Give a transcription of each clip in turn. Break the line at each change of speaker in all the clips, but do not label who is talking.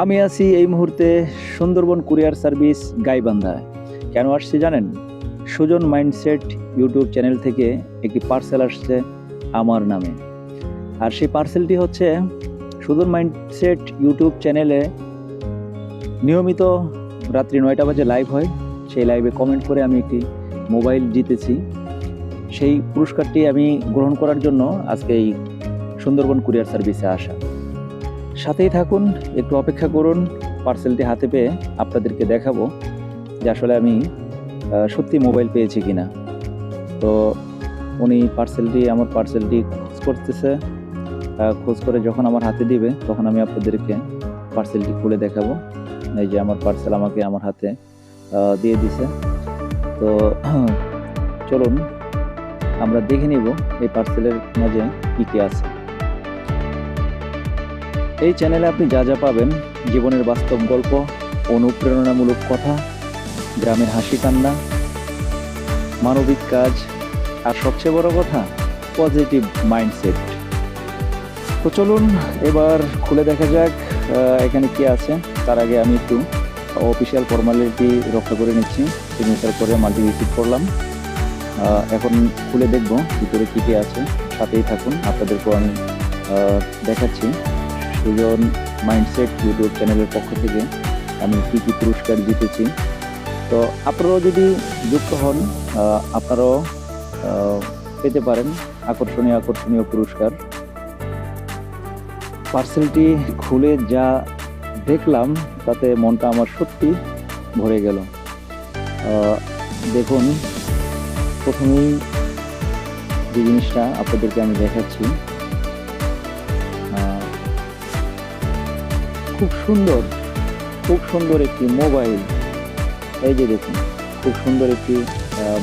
আমি আছি এই মুহূর্তে সুন্দরবন কুরিয়ার সার্ভিস গাইবান্ধায়। কেন আসছি জানেন? সুজন মাইন্ডসেট ইউটিউব চ্যানেল থেকে একটি পার্সেল আসছে আমার নামে। আর সেই পার্সেলটি হচ্ছে সুজন মাইন্ডসেট ইউটিউব চ্যানেলে নিয়মিত রাত্রি নয়টা বাজে লাইভ হয়। সেই লাইভে কমেন্ট করে আমি একটি মোবাইল জিতেছি। সেই পুরস্কারটি আমি গ্রহণ করার জন্য আজকে এই সুন্দরবন কুরিয়ার সার্ভিসে আসা। সাথেই থাকুন, একটু অপেক্ষা করুন পার্সেলটি হাতে পেয়ে আপনাদেরকে দেখাবো যে আসলে আমি সত্যি মোবাইল পেয়েছি কিনা। তো উনি পার্সেলটি আমার পার্সেলটি খোঁজ করতেছে খোঁজ করে যখন আমার হাতে দিবে, তখন আমি আপনাদেরকে পার্সেলটি খুলে দেখাবো। এই যে আমার পার্সেল আমাকে আমার হাতে দিয়ে দিছে। তো চলুন, আমরা দেখে নিব এই পার্সেলের মাঝে কী কী আছে। এই চ্যানেলে আপনি যা যা পাবেন, জীবনের বাস্তব গল্প, অনুপ্রেরণামূলক কথা, গ্রামের হাসি কান্না, মানবিক কাজ, আর সবচেয়ে বড় কথা পজিটিভ মাইন্ডসেট তো চলুন, এবার খুলে দেখা যাক এখানে কি আছে। তার আগে আমি একটু অফিসিয়াল ফর্মালিটি রক্ষা করে নিচ্ছি। সিগনেচার করে মাল্টি রিসিভ করলাম। এখন খুলে দেখব ভিতরে কী কী আছে। সাথেই থাকুন। আপনাদেরকেও আমি দেখাচ্ছি। সুজন মাইন্ডসেট ইউটিউব চ্যানেলের পক্ষ থেকে আমি কী কী পুরস্কার জিতেছি। তো আপনারাও যদি যুক্ত হন আপনারাও পেতে পারেন আকর্ষণীয় আকর্ষণীয় পুরস্কার। পার্সেলটি খুলে যা দেখলাম, তাতে মনটা আমার সত্যি ভরে গেল। দেখুন, প্রথমেই যে জিনিসটা আপনাদেরকে আমি দেখাচ্ছি খুব সুন্দর খুব সুন্দর একটি মোবাইল। এই যে দেখুন, খুব সুন্দর একটি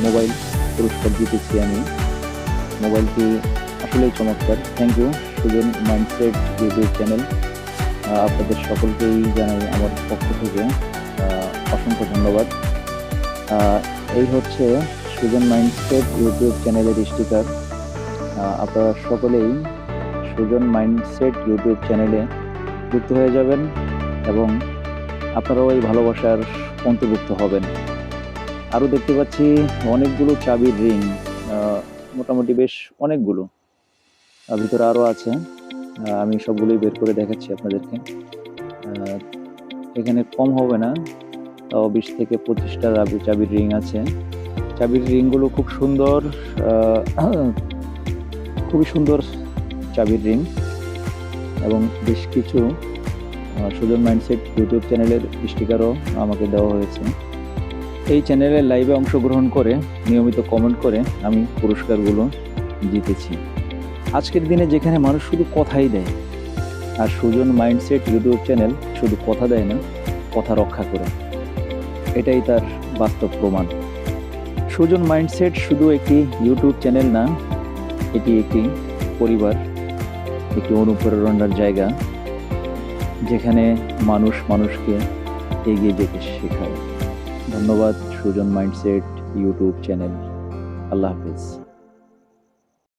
মোবাইল পুরস্কার জিতেছি আমি। মোবাইলটি আসলেই চমৎকার। Thank you Sujan mindset YouTube channel. আপনাদের সকলকেই জানাই আমার পক্ষ থেকে অসংখ্য ধন্যবাদ। এই হচ্ছে সুজন মাইন্ডসেট ইউটিউব চ্যানেলের স্টিকার। আপনারা সকলেই সুজন মাইন্ডসেট ইউটিউব চ্যানেলে যুক্ত হয়ে যাবেন এবং আপনারাও এই ভালোবাসার অন্তর্ভুক্ত হবেন। আরও দেখতে পাচ্ছি অনেকগুলো চাবির রিং মোটামুটি বেশ অনেকগুলো। ভিতরে আরও আছে। আমি সবগুলোই বের করে দেখাচ্ছি আপনাদেরকে। এখানে কম হবে না। তাও বিশ থেকে পঁচিশটা চাবি- চাবির রিং আছে। চাবির রিংগুলো খুব সুন্দর খুবই সুন্দর চাবির রিং। এবং বেশ কিছু সুজন মাইন্ডসেট ইউটিউব চ্যানেলের স্টিকারও আমাকে দেওয়া হয়েছে। এই চ্যানেলের লাইভে অংশগ্রহণ করে, নিয়মিত কমেন্ট করে আমি পুরস্কারগুলো জিতেছি। আজকের দিনে যেখানে মানুষ শুধু কথাই দেয়, আর সুজন মাইন্ডসেট ইউটিউব চ্যানেল শুধু কথা দেয় না, কথা রক্ষা করে। এটাই তার বাস্তব প্রমাণ। সুজন মাইন্ডসেট শুধু একটি ইউটিউব চ্যানেল না, এটি একটি পরিবার। একটি অনুপ্রেরণার জায়গা যেখানে মানুষ মানুষকে এগিয়ে যেতে শেখায়। ধন্যবাদ, Sujan mindset, YouTube channel. Allah হাফিজ।